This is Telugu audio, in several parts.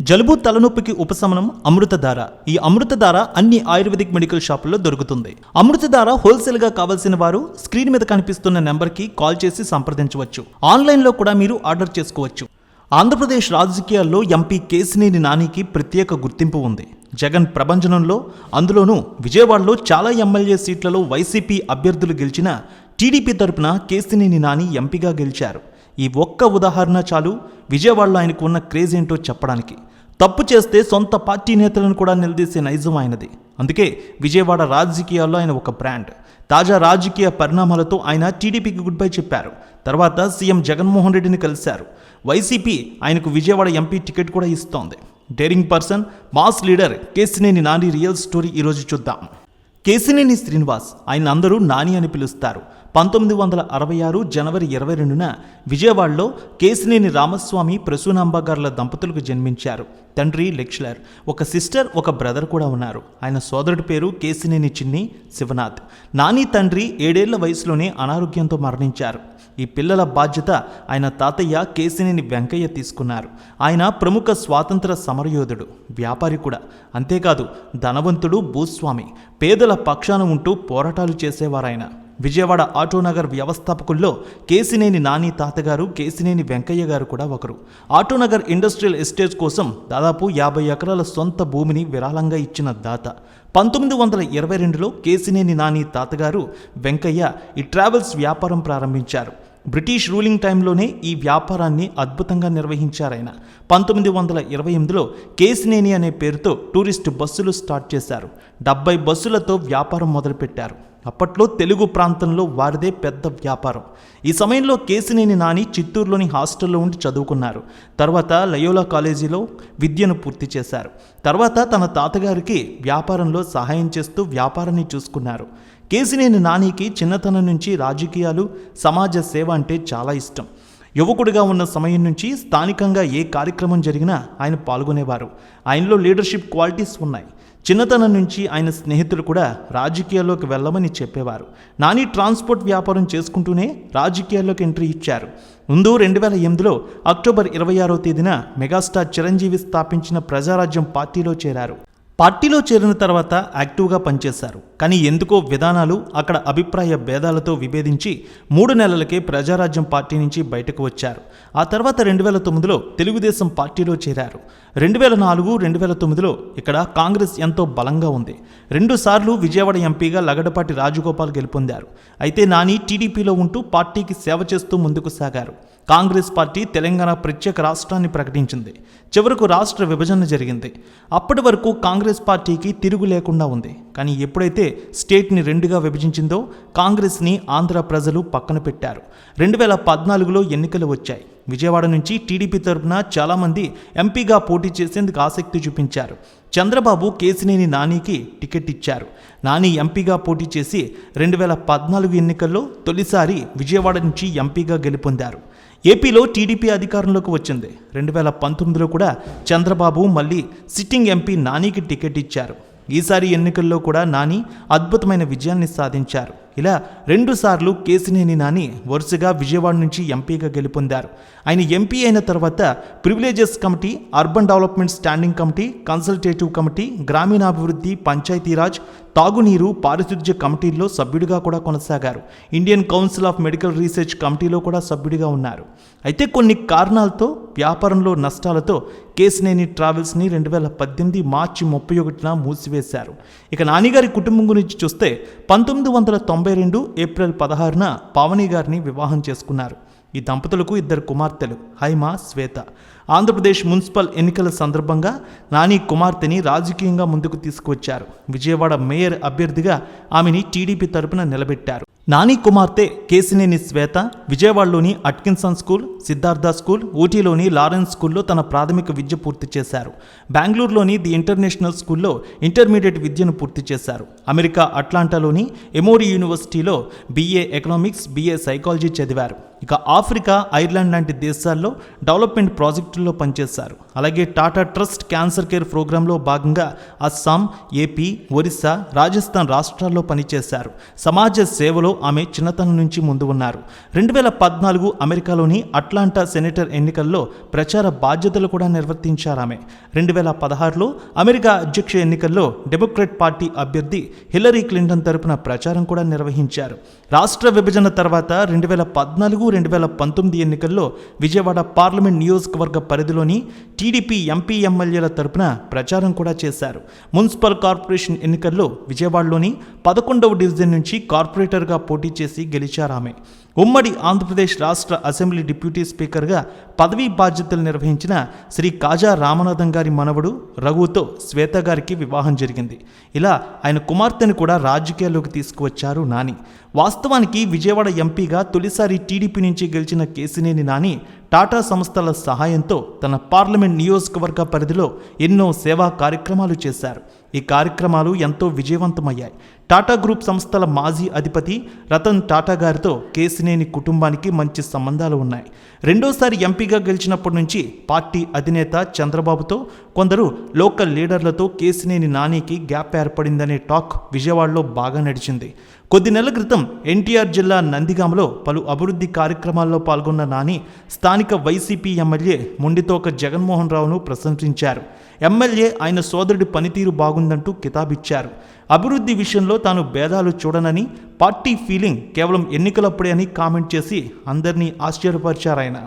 జలుబు తలనొప్పికి ఉపశమనం అమృతధార. ఈ అమృతధార అన్ని ఆయుర్వేదిక్ మెడికల్ షాపుల్లో దొరుకుతుంది. అమృతధార హోల్సేల్గా కావలసిన కావాల్సిన వారు స్క్రీన్ మీద కనిపిస్తున్న నెంబర్కి కాల్ చేసి సంప్రదించవచ్చు. ఆన్లైన్లో కూడా మీరు ఆర్డర్ చేసుకోవచ్చు. ఆంధ్రప్రదేశ్ రాజకీయాల్లో ఎంపీ కేసినేని నానికి ప్రత్యేక గుర్తింపు ఉంది. జగన్ ప్రభంజనంలో అందులోనూ విజయవాడలో చాలా ఎమ్మెల్యే సీట్లలో వైసీపీ అభ్యర్థులు గెలిచిన టీడీపీ తరపున కేసినేని నాని ఎంపీగా గెలిచారు. ఈ ఒక్క ఉదాహరణ చాలు. విజయవాడలో ఆయనకు ఉన్న క్రేజ్ ఏంటో చెప్పడానికి. తప్పు చేస్తే సొంత పార్టీ నేతలను కూడా నిలదీసే నైజం ఆయనది. అందుకే విజయవాడ రాజకీయాల్లో ఆయన ఒక బ్రాండ్. తాజా రాజకీయ పరిణామాలతో ఆయన టీడీపీకి గుడ్ బై చెప్పారు. తర్వాత సీఎం జగన్మోహన్ రెడ్డిని కలిశారు. వైసీపీ ఆయనకు విజయవాడ ఎంపీ టికెట్ కూడా ఇస్తోంది. Daring person mass leader Kesineni Nani real story ఈరోజు చూద్దాం. కేసినేని శ్రీనివాస్ ఆయన అందరూ నాని అని పిలుస్తారు. పంతొమ్మిది వందల అరవై ఆరు జనవరి ఇరవై రెండున విజయవాడలో కేసినేని రామస్వామి ప్రసూనాంబగార్ల దంపతులకు జన్మించారు. తండ్రి లెక్చరర్ ఒక సిస్టర్ ఒక బ్రదర్ కూడా ఉన్నారు. ఆయన సోదరుడి పేరు కేసినేని చిన్ని శివనాథ్. నాని తండ్రి ఏడేళ్ళ వయసులోనే అనారోగ్యంతో మరణించారు. ఈ పిల్లల బాధ్యత ఆయన తాతయ్య కేసినేని వెంకయ్య తీసుకున్నారు. ఆయన ప్రముఖ స్వాతంత్ర సమరయోధుడు వ్యాపారి కూడా. అంతేకాదు ధనవంతుడు భూస్వామి. పేదల పక్షాన ఉంటూ పోరాటాలు చేసేవారాయన. విజయవాడ ఆటోనగర్ వ్యవస్థాపకుల్లో కేసినేని నాని తాతగారు కేసినేని వెంకయ్య గారు కూడా ఒకరు. ఆటోనగర్ ఇండస్ట్రియల్ ఎస్టేట్ కోసం దాదాపు యాభై ఎకరాల సొంత భూమిని విరాళంగా ఇచ్చిన దాత. పంతొమ్మిది వందల ఇరవై రెండులో కేసినేని నాని తాతగారు వెంకయ్య ఈ ట్రావెల్స్ వ్యాపారం ప్రారంభించారు. బ్రిటిష్ రూలింగ్ టైంలోనే ఈ వ్యాపారాన్ని అద్భుతంగా నిర్వహించారాయన పంతొమ్మిది వందల ఇరవై ఎనిమిదిలో కేసినేని అనే పేరుతో టూరిస్ట్ బస్సులు స్టార్ట్ చేశారు. డెబ్బై బస్సులతో వ్యాపారం మొదలుపెట్టారు. అప్పట్లో తెలుగు ప్రాంతంలో వారిదే పెద్ద వ్యాపారం. ఈ సమయంలో కేసినేని నాని చిత్తూరులోని హాస్టల్లో ఉండి చదువుకున్నారు. తర్వాత లయోలా కాలేజీలో విద్యను పూర్తి చేశారు. తర్వాత తన తాతగారికి వ్యాపారంలో సహాయం చేస్తూ వ్యాపారాన్ని చూసుకున్నారు. కేసినేని నానికి చిన్నతనం నుంచి రాజకీయాలు సమాజ సేవ అంటే చాలా ఇష్టం. యువకుడిగా ఉన్న సమయం నుంచి స్థానికంగా ఏ కార్యక్రమం జరిగినా ఆయన పాల్గొనేవారు. ఆయనలో లీడర్షిప్ క్వాలిటీస్ ఉన్నాయి. చిన్నతనం నుంచి ఆయన స్నేహితులు కూడా రాజకీయాల్లోకి వెళ్ళమని చెప్పేవారు. నాని ట్రాన్స్పోర్ట్ వ్యాపారం చేసుకుంటూనే రాజకీయాల్లోకి ఎంట్రీ ఇచ్చారు. ముందు రెండు వేల ఎనిమిదిలో అక్టోబర్ ఇరవై ఆరో తేదీన మెగాస్టార్ చిరంజీవి స్థాపించిన ప్రజారాజ్యం పార్టీలో చేరారు. పార్టీలో చేరిన తర్వాత యాక్టివ్గా పనిచేశారు. కానీ ఎందుకో విధానాలు అక్కడ అభిప్రాయ భేదాలతో విభేదించి మూడు నెలలకే ప్రజారాజ్యం పార్టీ నుంచి బయటకు వచ్చారు. ఆ తర్వాత రెండు వేల తొమ్మిదిలో తెలుగుదేశం పార్టీలో చేరారు. రెండు వేల నాలుగు రెండు వేల తొమ్మిదిలో ఇక్కడ కాంగ్రెస్ ఎంతో బలంగా ఉంది. రెండుసార్లు విజయవాడ ఎంపీగా లగడపాటి రాజగోపాల్ గెలుపొందారు. అయితే నాని టీడీపీలో ఉంటూ పార్టీకి సేవ చేస్తూ ముందుకు సాగారు. కాంగ్రెస్ పార్టీ తెలంగాణ ప్రత్యేక రాష్ట్రాన్ని ప్రకటించింది. చివరకు రాష్ట్ర విభజన జరిగింది. అప్పటి వరకు కాంగ్రెస్ పార్టీకి తిరుగు లేకుండా ఉంది. కానీ ఎప్పుడైతే స్టేట్ని రెండుగా విభజించిందో కాంగ్రెస్ని ఆంధ్ర ప్రజలు పక్కన పెట్టారు. రెండు వేల పద్నాలుగులో ఎన్నికలు వచ్చాయి. విజయవాడ నుంచి టీడీపీ తరఫున చాలామంది ఎంపీగా పోటీ చేసేందుకు ఆసక్తి చూపించారు. చంద్రబాబు కేసినేని నానికి టికెట్ ఇచ్చారు. నాని ఎంపీగా పోటీ చేసి రెండు వేల పద్నాలుగు ఎన్నికల్లో తొలిసారి విజయవాడ నుంచి ఎంపీగా గెలుపొందారు. ఏపీలో టీడీపీ అధికారంలోకి వచ్చింది. రెండు వేల పంతొమ్మిదిలో కూడా చంద్రబాబు మళ్ళీ సిట్టింగ్ ఎంపీ నానికి టికెట్ ఇచ్చారు. ఈసారి ఎన్నికల్లో కూడా నాని అద్భుతమైన విజయాన్ని సాధించారు. ఇలా రెండుసార్లు కేసినేని నాని వరుసగా విజయవాడ నుంచి ఎంపీగా గెలుపొందారు. ఆయన ఎంపీ అయిన తర్వాత privileges committee urban development standing committee consultative committee గ్రామీణాభివృద్ధి పంచాయతీరాజ్ తాగునీరు పారిశుధ్య కమిటీల్లో సభ్యుడిగా కూడా కొనసాగారు. Indian council of medical research కమిటీలో కూడా సభ్యుడిగా ఉన్నారు. అయితే కొన్ని కారణాలతో వ్యాపారంలో నష్టాలతో కేసినేని ట్రావెల్స్ని రెండు వేల పద్దెనిమిది మార్చి ముప్పై ఒకటిన మూసివేశారు. ఇక నానిగారి కుటుంబం గురించి చూస్తే పంతొమ్మిది వందల తొంభై రెండు ఏప్రిల్ పదహారున పావని గారిని వివాహం చేసుకున్నారు. ఈ దంపతులకు ఇద్దరు కుమార్తెలు హైమ శ్వేత. ఆంధ్రప్రదేశ్ మున్సిపల్ ఎన్నికల సందర్భంగా నాని కుమార్తెని రాజకీయంగా ముందుకు తీసుకువచ్చారు. విజయవాడ మేయర్ అభ్యర్థిగా ఆమెని టీడీపీ తరపున నిలబెట్టారు. నాని కుమార్తె కేసినేని శ్వేత విజయవాడలోని అట్కిన్సన్ స్కూల్ సిద్ధార్థ స్కూల్ ఊటీలోని లారెన్స్ స్కూల్లో తన ప్రాథమిక విద్య పూర్తి చేశారు. బెంగళూరులోని ది ఇంటర్నేషనల్ స్కూల్లో ఇంటర్మీడియట్ విద్యను పూర్తి చేశారు. అమెరికా అట్లాంటాలోని ఎమోరీ యూనివర్సిటీలో బీఏ ఎకనామిక్స్ బీఏ సైకాలజీ చదివారు. ఇక ఆఫ్రికా ఐర్లాండ్ లాంటి దేశాల్లో డెవలప్మెంట్ ప్రాజెక్టుల్లో పనిచేశారు. అలాగే టాటా ట్రస్ట్ క్యాన్సర్ కేర్ ప్రోగ్రాంలో భాగంగా అస్సాం ఏపీ ఒరిస్సా రాజస్థాన్ రాష్ట్రాల్లో పనిచేశారు. సమాజ సేవలో ఆమె చిన్నతనం నుంచి ముందు ఉన్నారు. రెండు వేల పద్నాలుగు అమెరికాలోని అట్లాంటా సెనేటర్ ఎన్నికల్లో ప్రచార బాధ్యతలు కూడా నిర్వర్తించారు ఆమె రెండు వేల పదహారులో అమెరికా అధ్యక్ష ఎన్నికల్లో డెమోక్రట్ పార్టీ అభ్యర్థి హిల్లరీ క్లింటన్ తరపున ప్రచారం కూడా నిర్వహించారు. రాష్ట్ర విభజన తర్వాత రెండు వేల పద్నాలుగు రెండు వేల పంతొమ్మిది ఎన్నికల్లో విజయవాడ పార్లమెంట్ నియోజకవర్గ పరిధిలోని టీడీపీ ఎంపీ ఎమ్మెల్యేల తరపున ప్రచారం కూడా చేశారు. మున్సిపల్ కార్పొరేషన్ ఎన్నికల్లో విజయవాడలోని పదకొండవ డివిజన్ నుంచి కార్పొరేటర్గా పోటీ చేసి గెలిచారు ఆమె ఉమ్మడి ఆంధ్రప్రదేశ్ రాష్ట్ర అసెంబ్లీ డిప్యూటీ స్పీకర్గా పదవీ బాధ్యతలు నిర్వహించిన శ్రీ కాజా రామనాథం గారి మనవడు రఘుతో శ్వేత గారికి వివాహం జరిగింది. ఇలా ఆయన కుమార్తెను కూడా రాజకీయాల్లోకి తీసుకువచ్చారు నాని. వాస్తవానికి విజయవాడ ఎంపీగా తొలిసారి టీడీపీ నుంచి గెలిచిన కేసినేని నాని టాటా సంస్థల సహాయంతో తన పార్లమెంట్ నియోజకవర్గ పరిధిలో ఎన్నో సేవా కార్యక్రమాలు చేశారు. ఈ కార్యక్రమాలు ఎంతో విజయవంతమయ్యాయి. టాటా గ్రూప్ సంస్థల మాజీ అధిపతి రతన్ టాటా గారితో కేసినేని కుటుంబానికి మంచి సంబంధాలు ఉన్నాయి. రెండోసారి ఎంపీగా గెలిచినప్పటి నుంచి పార్టీ అధినేత చంద్రబాబుతో కొందరు లోకల్ లీడర్లతో కేసినేని నానికి గ్యాప్ ఏర్పడిందనే టాక్ విజయవాడలో బాగా నడిచింది. కొద్ది నెలల క్రితం ఎన్టీఆర్ జిల్లా నందిగామలో పలు అభివృద్ధి కార్యక్రమాల్లో పాల్గొన్న నాని స్థానిక వైసీపీ ఎమ్మెల్యే ముండితోక జగన్మోహన్ రావును ప్రశంసించారు. ఎమ్మెల్యే ఆయన సోదరుడి పనితీరు బాగుందంటూ కితాబిచ్చారు. అభివృద్ధి విషయంలో తాను భేదాలు చూడనని పార్టీ ఫీలింగ్ కేవలం ఎన్నికలప్పుడే అని కామెంట్ చేసి అందరినీ ఆశ్చర్యపరిచారాయన.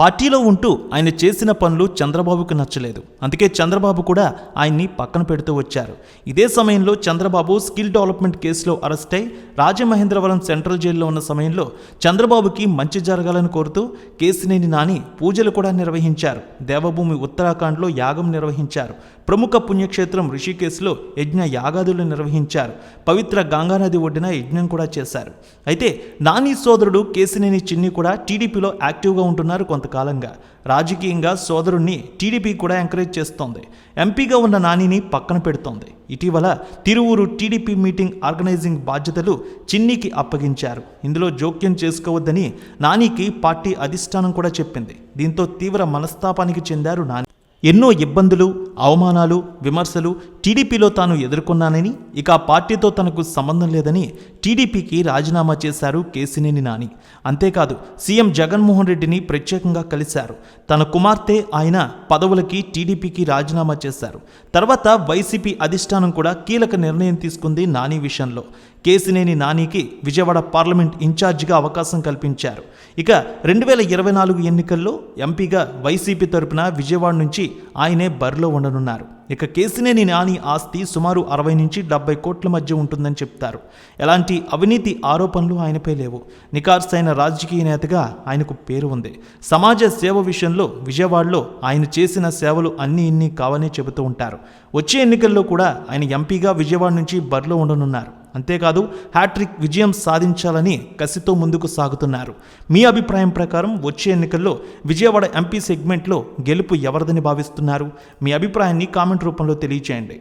పార్టీలో ఉంటూ ఆయన చేసిన పనులు చంద్రబాబుకు నచ్చలేదు. అందుకే చంద్రబాబు కూడా ఆయన్ని పక్కన పెడుతూ వచ్చారు. ఇదే సమయంలో చంద్రబాబు స్కిల్ డెవలప్మెంట్ కేసులో అరెస్ట్ అయి రాజమహేంద్రవరం సెంట్రల్ జైల్లో ఉన్న సమయంలో చంద్రబాబుకి మంచి జరగాలని కోరుతూ కేసినేని నాని పూజలు కూడా నిర్వహించారు. దేవభూమి ఉత్తరాఖండ్లో యాగం నిర్వహించారు. ప్రముఖ పుణ్యక్షేత్రం రిషికేశ్లో యజ్ఞ యాగాదులు నిర్వహించారు. పవిత్ర గంగానది ఒడ్డున యజ్ఞం కూడా చేశారు. అయితే నాని సోదరుడు కేసినేని చిన్ని కూడా టీడీపీలో యాక్టివ్గా ఉంటున్నారు కొంత కొంతకాలంగా రాజకీయంగా సోదరుణ్ణి టీడీపీ కూడా ఎంకరేజ్ చేస్తోంది. ఎంపీగా ఉన్న నానిని పక్కన పెడుతోంది. ఇటీవల తిరువురు టీడీపీ మీటింగ్ ఆర్గనైజింగ్ బాధ్యతలు చిన్నికి అప్పగించారు. ఇందులో జోక్యం చేసుకోవద్దని నానికి పార్టీ అధిష్టానం కూడా చెప్పింది. దీంతో తీవ్ర మనస్తాపానికి చెందారు నాని. ఎన్నో ఇబ్బందులు అవమానాలు విమర్శలు టీడీపీలో తాను ఎదుర్కొన్నానని ఇక పార్టీతో తనకు సంబంధం లేదని టీడీపీకి రాజీనామా చేశారు కేసినేని నాని. అంతేకాదు సీఎం జగన్మోహన్ రెడ్డిని ప్రత్యేకంగా కలిశారు. తన కుమార్తె ఆయన పదవులకి టీడీపీకి రాజీనామా చేశారు. తర్వాత వైసీపీ అధిష్టానం కూడా కీలక నిర్ణయం తీసుకుంది నాని విషయంలో. కేసినేని నానికి విజయవాడ పార్లమెంట్ ఇన్ఛార్జిగా అవకాశం కల్పించారు. ఇక రెండు వేల ఇరవై నాలుగు ఎన్నికల్లో ఎంపీగా వైసీపీ తరపున విజయవాడ నుంచి ఆయనే బరిలో ఉండనున్నారు ఇక కేసినేని నాని ఆస్తి సుమారు అరవై నుంచి డెబ్బై కోట్ల మధ్య ఉంటుందని చెప్తారు. ఎలాంటి అవినీతి ఆరోపణలు ఆయనపై లేవు. నికార్సైన రాజకీయ నేతగా ఆయనకు పేరు ఉంది. సమాజ సేవ విషయంలో విజయవాడలో ఆయన చేసిన సేవలు అన్ని ఇన్ని కావని చెబుతూ ఉంటారు. వచ్చే ఎన్నికల్లో కూడా ఆయన ఎంపీగా విజయవాడ నుంచి బరిలో ఉండనున్నారు. అంతేకాదు హ్యాట్రిక్ విజయం సాధించాలని కసితో ముందుకు సాగుతున్నారు. మీ అభిప్రాయం ప్రకారం వచ్చే ఎన్నికల్లో విజయవాడ ఎంపీ సెగ్మెంట్లో గెలుపు ఎవరిదని భావిస్తున్నారు? మీ అభిప్రాయాన్ని కామెంట్ రూపంలో తెలియచేయండి.